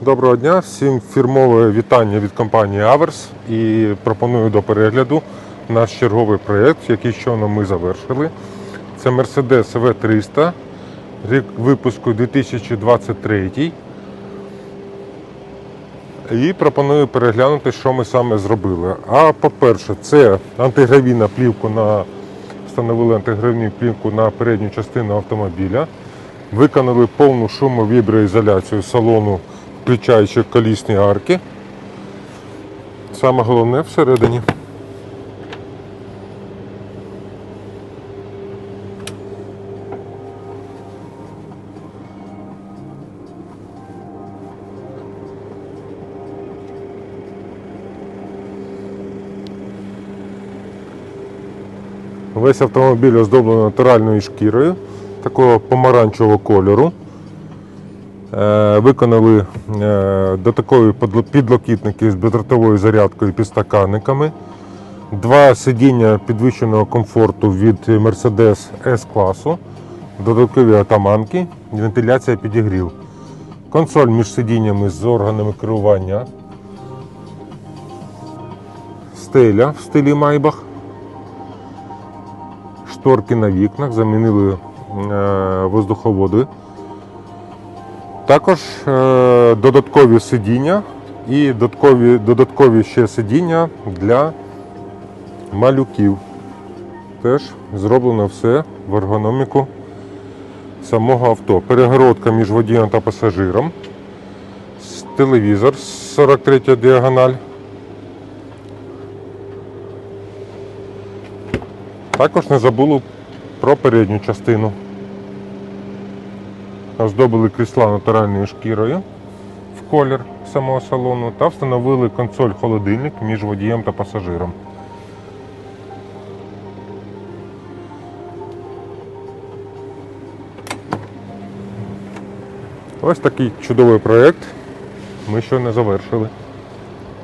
Доброго дня, всім фірмове вітання від компанії Averс і пропоную до перегляду наш черговий проєкт, який щойно ми завершили. Це Mercedes V300, рік випуску 2023. І пропоную переглянути, що ми саме зробили. А по-перше, це антигравійна плівку на встановили антигравійну плівку на передню частину автомобіля. Виконали повну шумовіброізоляцію салону, включаючи колісні арки. Саме головне всередині. Весь автомобіль оздоблено натуральною шкірою такого помаранчевого кольору. Е, Виконали е, підлокітники з бездротовою зарядкою і підстаканниками. Два сидіння підвищеного комфорту від Mercedes S-класу, додаткові атаманки, вентиляція підігрів. Консоль між сидіннями з органами керування. Стеля в стилі Майбах шторки на вікнах, замінили е, воздуховоди. Також е, додаткові сидіння і додаткові, додаткові ще сидіння для малюків. Теж зроблено все в ергономіку самого авто. Перегородка між водієм та пасажиром. Телевізор 43 діагональ. Також не забули про передню частину. Оздобили крісла натуральною шкірою в колір самого салону та встановили консоль-холодильник між водієм та пасажиром. Ось такий чудовий проєкт. Ми ще не завершили.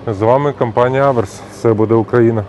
З вами компанія Аверс. Все буде Україна.